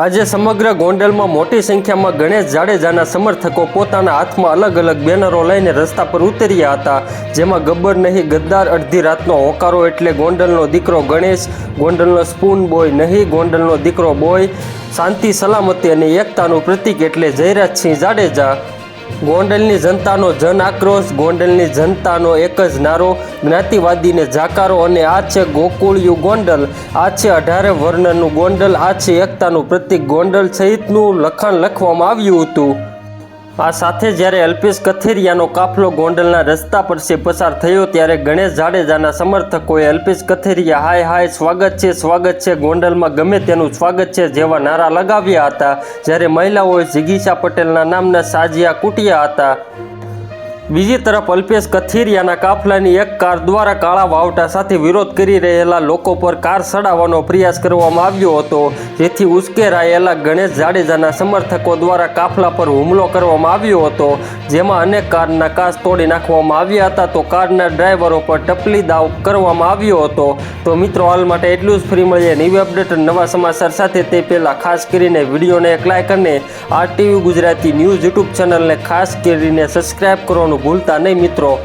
આજે સમગ્ર ગોંડલમાં મોટી સંખ્યામાં ગણેશ જાડેજાના સમર્થકો પોતાના હાથમાં અલગ અલગ બેનરો લઈને રસ્તા પર ઉતર્યા હતા, જેમાં ગબ્બર નહીં, ગદ્દાર અડધી રાતનો હોકારો એટલે ગોંડલનો દીકરો ગણેશ, ગોંડલનો સ્પૂન બોય નહીં, ગોંડલનો દીકરો બોય, શાંતિ, સલામતી અને એકતાનું પ્રતીક એટલે જયરાજસિંહ જાડેજા ગોંડલની જનતાનો જન આક્રોશ, ગોંડલની જનતાનો એક જ નારો. જ્ઞાતિવાદીને જાકારો અને આ છે ગોકુળિયું ગોંડલ, આ છે અઢારે વર્ણનું ગોંડલ, આ છે એકતાનું પ્રતિક ગોંડલ સહિતનું લખાણ લખવામાં આવ્યું હતું. આ સાથે જ્યારે અલ્પેશ કથેરિયાનો કાફલો ગોંડલના રસ્તા પરથી પસાર થયો ત્યારે ગણેશ જાડેજાના સમર્થકોએ અલ્પેશ કથેરિયા, હાય હાય, સ્વાગત છે સ્વાગત છે, ગોંડલમાં ગમે તેનું સ્વાગત છે જેવા નારા લગાવ્યા હતા. જ્યારે મહિલાઓએ જિગીશા પટેલના નામના સાજિયા કૂટ્યા હતા. બીજી તરફ અલ્પેશ કથિરિયાના કાફલાની એક કાર દ્વારા કાળા વાવટા સાથે વિરોધ કરી રહેલા લોકો પર કાર સડાવવાનો પ્રયાસ કરવામાં આવ્યો હતો, જેથી ઉશ્કેરાયેલા ગણેશ જાડેજાના સમર્થકો દ્વારા કાફલા પર હુમલો કરવામાં આવ્યો હતો. જેમાં અનેક કારના કાચ તોડી નાખવામાં આવ્યા હતા તો કારના ડ્રાઈવરો પર ટપલી દાવ કરવામાં આવ્યો હતો. તો મિત્રો, હાલ માટે એટલું જ. ફ્રી મળીએ ન્યૂ અપડેટ નવા સમાચાર સાથે. તે પહેલાં ખાસ કરીને વિડીયોને એક લાઇક અને આરટીવી ગુજરાતી ન્યૂઝ યુટ્યુબ ચેનલને ખાસ કરીને સબસ્ક્રાઇબ કરવાનું ભૂલતા નહીં મિત્રો.